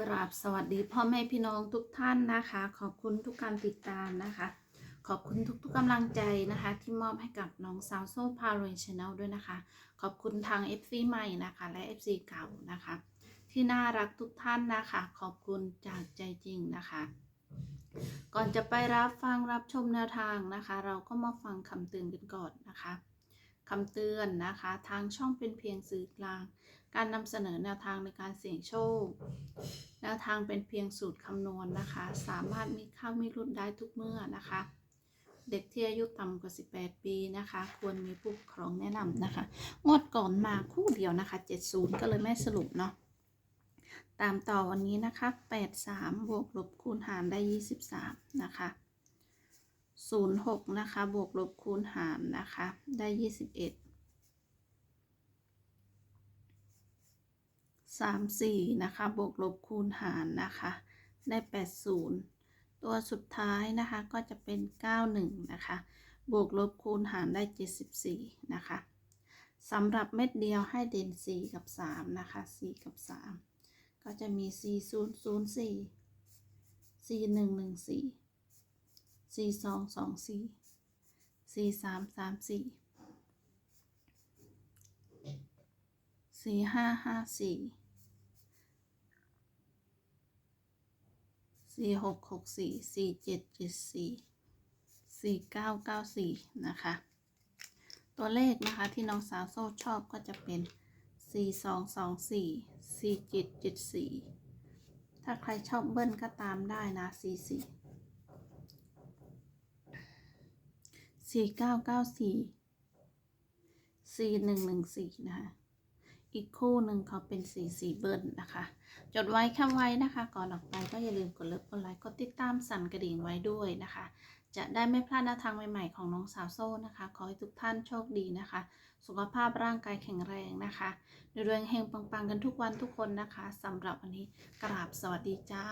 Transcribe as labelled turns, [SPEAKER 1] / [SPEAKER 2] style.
[SPEAKER 1] กราบสวัสดีพ่อแม่พี่น้องทุกท่านนะคะ ขอบคุณทุกการติดตามนะคะ ขอบคุณทุกๆกำลังใจนะคะ ที่มอบให้กับน้องสาวโซ่พารวยชาแนลด้วยนะคะ ขอบคุณทาง FC ใหม่นะคะ และ FC เก่านะคะ ที่น่ารักทุกท่านนะคะ ขอบคุณจากใจจริงนะคะ ก่อนจะไปรับฟังรับชมแนวทางนะคะ เราก็มาฟังคำเตือนกันก่อนนะคะคำเตือนนะคะ ทางช่องเป็นเพียงสื่อกลาง การนำเสนอแนวทางในการเสี่ยงโชค นวทางเป็นเพียงสูตรคำนวณนะคะ สามารถมีเข้ามีรุ่นได้ทุกเมื่อนะคะ เด็กที่อายุต่ำกว่า 18 ปีนะคะ ควรมีผู้ปกครองแนะนำนะคะ งวดก่อนมาคู่เดียวนะคะ 70 ก็เลยไม่สรุปเนาะตามต่อวันนี้นะคะ 83 บวกลบคูณหารได้ 23 นะคะ 06 นะคะ บวกลบคูณหารนะคะ ได้ 21 สามสี่นะคะ บวกลบคูณหารนะคะ ได้แปดศูนย์ตัวสุดท้ายนะคะก็จะเป็นเก้าหนึ่งนะคะ บวกลบคูณหารได้เจ็ดสิบสี่นะคะสำหรับเม็ดเดียวให้เด่นสี่กับสามนะคะสี่กับสามก็จะมีสี่ศูนย์ศูนย์สี่สี่หนึ่งหนึ่งสี่สี่สองสองสี่สี่สามสามสี่สี่ห้าห้าสี่ สี่หกหกสี่สี่เจ็ดเจ็ดสี่สี่เก้าเก้าสี่นะคะ ตัวเลขนะคะที่น้องสาวโซ่ชอบก็จะเป็นสี่สองสองสี่สี่เจ็ดเจ็ดสี่ถ้าใครชอบเบิ้ลก็ตามได้นะสี่สี่สี่เก้าเก้าสี่สี่หนึ่งหนึ่งสี่นะคะ อีกคู่หนึ่งเขาเป็นสีสีเบิร์นนะคะ จดไว้แค่ไว้นะคะ ก่อนออกไปก็อย่าลืมกดเลิฟกดไลค์กดติดตามสั่นกระดิ่งไว้ด้วยนะคะ จะได้ไม่พลาดแนวทางใหม่ๆของน้องสาวโซ่นะคะ ขอให้ทุกท่านโชคดีนะคะ สุขภาพร่างกายแข็งแรงนะคะเรื่องเฮงปังๆกันทุกวันทุกคนนะคะสำหรับวันนี้กราบสวัสดีจ้า